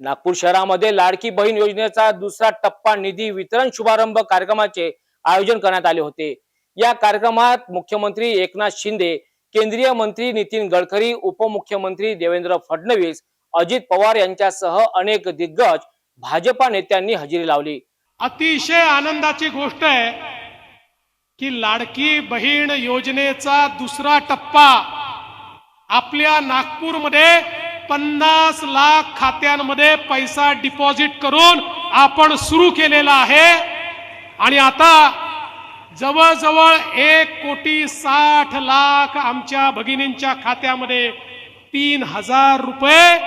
नागपूर शहरामध्ये लाडकी बहीण योजनेचा दुसरा टप्पा निधी वितरण शुभारंभ कार्यक्रमाचे आयोजन करण्यात आले होते. या कार्यक्रमात मुख्यमंत्री एकनाथ शिंदे केंद्रीय मंत्री नितीन गडकरी उपमुख्यमंत्री देवेंद्र फडणवीस अजित पवार यांच्यासह अनेक दिग्गज भाजपा नेत्यांनी हजेरी लावली. अतिशय आनंदाची गोष्ट आहे की लाडकी बहीण योजनेचा दुसरा टप्पा आपल्या नागपूरमध्ये पन्नास लाख खात्यांमध्ये पैसा डिपॉझिट करून आपण सुरू केलेला आहे. आणि आता जवळजवळ एक कोटी साठ लाख आमच्या भगिनींच्या खात्यामध्ये तीन हजार रुपये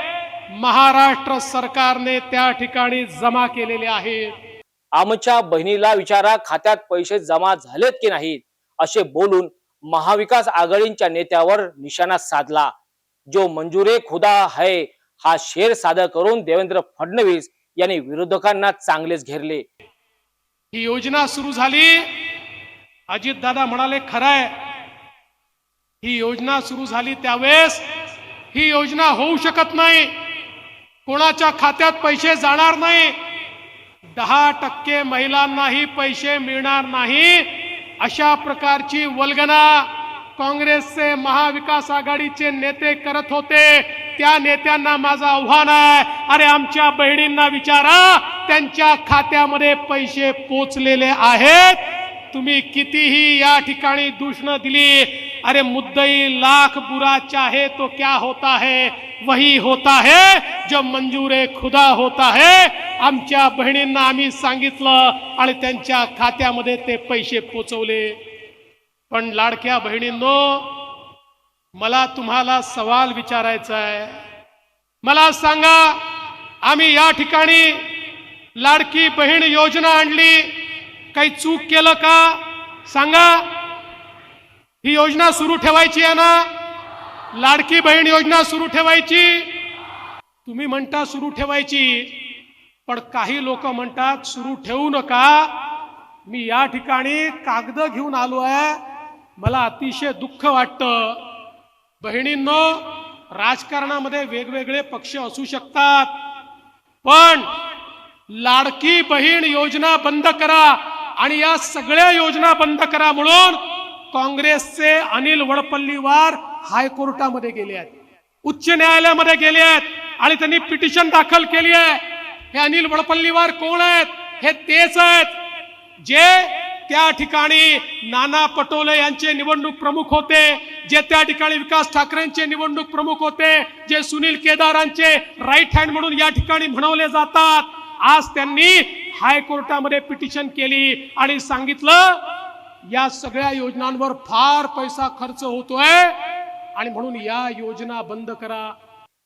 महाराष्ट्र सरकारने त्या ठिकाणी जमा केलेले आहेत. आमच्या बहिणीला विचारा खात्यात पैसे जमा झालेत की नाहीत? असे बोलून महाविकास आघाडीच्या नेत्यावर निशाणा साधला. जो मंजुरे खुदा है हा शेर सादर करून देवेंद्र फडणवीस यांनी विरोधकांना चांगलेच घेरले. ही योजना सुरू झाली. अजित दादा म्हणाले खरंय ही योजना सुरू झाली त्यावेळेस ही योजना होऊ शकत नाही. कोणाच्या खात्यात पैसे जाणार नाही. दहा टक्के महिलांनाही पैसे मिळणार नाही. अशा प्रकारची वल्गना काँग्रेसचे महाविकास आघाडीचे नेते करत होते त्या नेत्यांना माझं आव्हान आहे. अरे आमच्या बहिणींना विचारा त्यांच्या खात्यामध्ये पैसे पोचलेले आहेत. तुम्ही कितीही या ठिकाणी दूषणं दिली अरे मुद्दई लाख बुरा चाहे तो क्या होता है वही होता है जो मंजूरे खुदा होता है. आमच्या बहिणींना आम्ही सांगितलं आणि त्यांच्या खात्यामध्ये ते पैसे पोचवले. पण लाडक्या बहिणींनो मला तुम्हाला सवाल विचारायचा आहे. मला सांगा आम्ही या ठिकाणी लाडकी बहीण योजना आणली काही चूक केलं का? सांगा. ही योजना सुरू ठेवायची आहे ना? लाडकी बहीण योजना सुरू ठेवायची? तुम्ही म्हणता सुरू ठेवायची पण काही लोक म्हणतात सुरू ठेवू नका. मी या ठिकाणी कागद घेऊन आलो आहे. मला अतिशय दुःख वाटतं. बहिणींनो राजकारणामध्ये वेगवेगळे पक्ष असू शकतात पण लाडकी बहीण योजना बंद करा आणि या सगळ्या योजना बंद करा म्हणून काँग्रेसचे अनिल वडपल्लीवार हायकोर्टामध्ये गेले आहेत उच्च न्यायालयामध्ये गेले आहेत आणि त्यांनी पिटिशन दाखल केली आहे. हे अनिल वडपल्लीवार कोण आहेत? हे तेच आहेत जे त्या ठिकाणी नाना पटोले यांचे निवडणूक प्रमुख होते जे त्या ठिकाणी विकास ठाकरेंचे निवडणूक प्रमुख होते जे सुनील केदारांचे राईट हँड म्हणून या ठिकाणी म्हणवले जातात. आज त्यांनी हायकोर्टामध्ये पिटिशन केली आणि सांगितलं या सगळ्या योजनांवर फार पैसा खर्च होतोय आणि म्हणून या योजना बंद करा.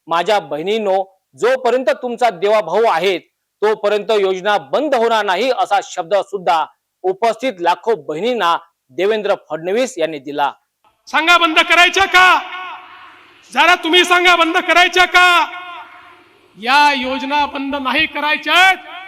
माझ्या बहिणीनो जोपर्यंत तुमचा देवा भाऊ आहेत तोपर्यंत योजना बंद होणार नाही असा शब्द सुद्धा उपस्थित लाखो बहिणींना देवेंद्र फडणवीस यांनी दिला. सांगा बंद करायच्या का? जरा तुम्ही सांगा बंद करायच्या का? या योजना बंद नाही करायच्या